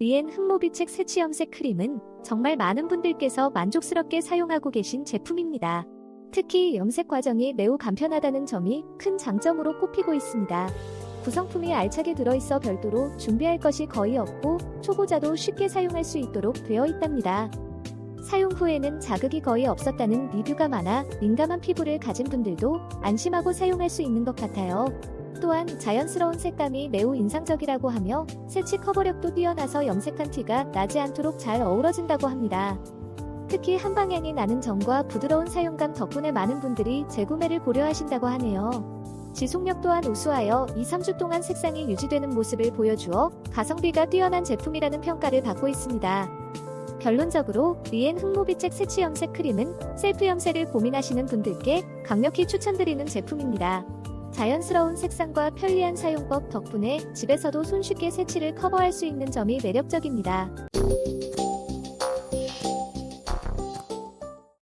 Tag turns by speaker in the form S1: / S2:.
S1: 리엔 흑모비책 세치 염색 크림은 정말 많은 분들께서 만족스럽게 사용하고 계신 제품입니다. 특히 염색 과정이 매우 간편하다는 점이 큰 장점으로 꼽히고 있습니다. 구성품이 알차게 들어있어 별도로 준비할 것이 거의 없고 초보자도 쉽게 사용할 수 있도록 되어 있답니다. 사용 후에는 자극이 거의 없었다는 리뷰가 많아 민감한 피부를 가진 분들도 안심하고 사용할 수 있는 것 같아요. 또한 자연스러운 색감이 매우 인상적이라고 하며 세치 커버력도 뛰어나서 염색한 티가 나지 않도록 잘 어우러진다고 합니다. 특히 한 방향이 나는 점과 부드러운 사용감 덕분에 많은 분들이 재구매를 고려하신다고 하네요. 지속력 또한 우수하여 2, 3주 동안 색상이 유지되는 모습을 보여주어 가성비가 뛰어난 제품이라는 평가를 받고 있습니다. 결론적으로 리엔 흑모비책 세치 염색 크림은 셀프 염색을 고민하시는 분들께 강력히 추천드리는 제품입니다. 자연스러운 색상과 편리한 사용법 덕분에 집에서도 손쉽게 세치를 커버할 수 있는 점이 매력적입니다.